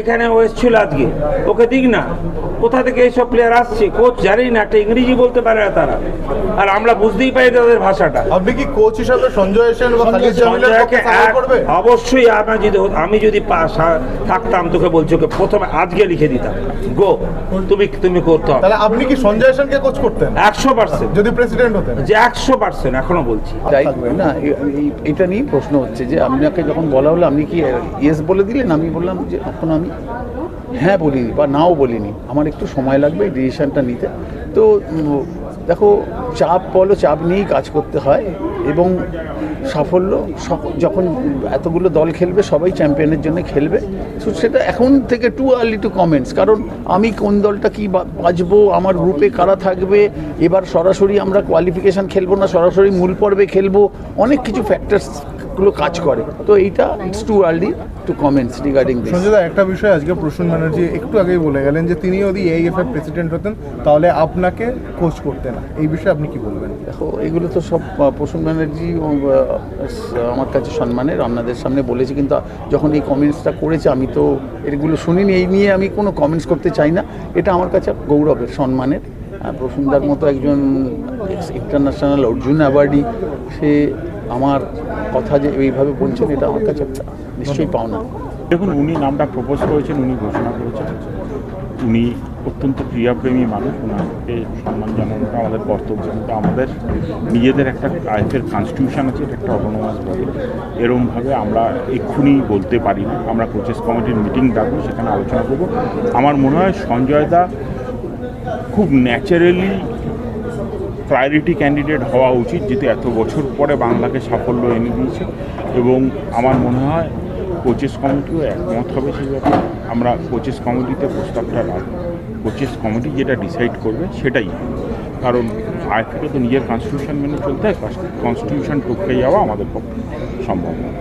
এখানে ও এসেছিল আজকে। ওকে দিক না। কোথা থেকে এইসব প্লেয়ার আসছে কোচ জানি না একটা ইংরেজি বলতে পারে না তারা। আর আমরা বুঝতেই পারি তাদের ভাষাটা। আপনি কি কোচ হিসাবে সঞ্জয় সেন অবশ্যই আমি যদি আমি যদি থাকতাম তোকে বলছি ওকে প্রথমে আজকে লিখে দিতাম। গো তুমি তুমি করতে হবে। তাহলে আপনি কি সঞ্জয় সেনকে কোচ করতেন? একশো পার্সেন্ট যদি প্রেসিডেন্ট হতেন? যে একশো পার্সেন্ট এখনও বলছি। তাই না এই- এটা নিয়ে প্রশ্ন হচ্ছে যে আপনাকে যখন বলা হলো আপনি কি ইয়েস বলে দিলেন? আমি বললাম যে এখন আমি হ্যাঁ বলিনি বা নাও বলিনি। আমার একটু সময় লাগবে এই ডিসিশনটা নিতে। তো, দেখো, চাপ বলো, চাপ নিয়েই কাজ করতে হয় এবং সাফল্য যখন এতগুলো দল খেলবে, সবাই চ্যাম্পিয়নের জন্য খেলবে। সেটা এখন থেকে টু আর্লি টু কমেন্টস কারণ আমি কোন দলটা কি বাজবো আমার গ্রুপে কারা থাকবে, এবার সরাসরি আমরা কোয়ালিফিকেশান খেলব না, সরাসরি মূল পর্বে খেলব, অনেক কিছু ফ্যাক্টরসগুলো কাজ করে। তো এইটা it's too early to comments regarding this Sanjay একটা বিষয় আজকে প্রসূন ব্যানার্জি একটু আগেই বলে গেলেন যে তিনি যদি এইএফ এর প্রেসিডেন্ট হতেন তাহলে আপনাকে কোচ করতেন না। এই বিষয়ে আপনি কি বলবেন? দেখো এগুলো তো সব প্রসূন ব্যানার্জি আমার কাছে সম্মানের। আপনাদের সামনে বলেছি কিন্তু যখন এই কমেন্টসটা করেছে আমি তো এগুলো শুনিনি এই নিয়ে আমি কোনো কমেন্টস করতে চাই না। এটা আমার কাছে গৌরবের সম্মানের। প্রসূনদার মতো একজন ইন্টারন্যাশনাল অর্জুন অ্যাওয়ার্ডি সে আমার কথা যে এইভাবে বলছেন, এটা আমার কাছে নিশ্চয়ই পাওনা। দেখুন, উনি নামটা প্রপোজ করেছেন, উনি ঘোষণা করেছেন। উনি অত্যন্ত ক্রিয়াপ্রেমী মানুষ ওনাকে সম্মান জানানোটা আমাদের কর্তব্য, কিন্তু আমাদের নিজেদের একটা আইফের কনস্টিটিউশন আছে, এটা একটা অটোনোমাস বডি এরমভাবে আমরা এক্ষুনি বলতে পারি না। আমরা কোচেস কমিটির মিটিং ডাকবো, সেখানে আলোচনা করব। আমার মনে হয় সঞ্জয় দা খুব ন্যাচারালি প্রায়োরিটি ক্যান্ডিডেট হওয়া উচিত, যেহেতু এত বছর পরে বাংলাকে সাফল্য এনে দিয়েছে। এবং আমার মনে হয় কোচেস কমিটিও একমত হবে সেই ব্যাপারে। আমরা কোচেস কমিটিতে প্রস্তাবটা রাখব। কোচেস কমিটি যেটা ডিসাইড করবে সেটাই। কারণ আইপিকে তো নিজের কনস্টিটিউশন মেনে চলতে হয় কনস্টিটিউশন টপকে যাওয়া আমাদের পক্ষে সম্ভব নয়।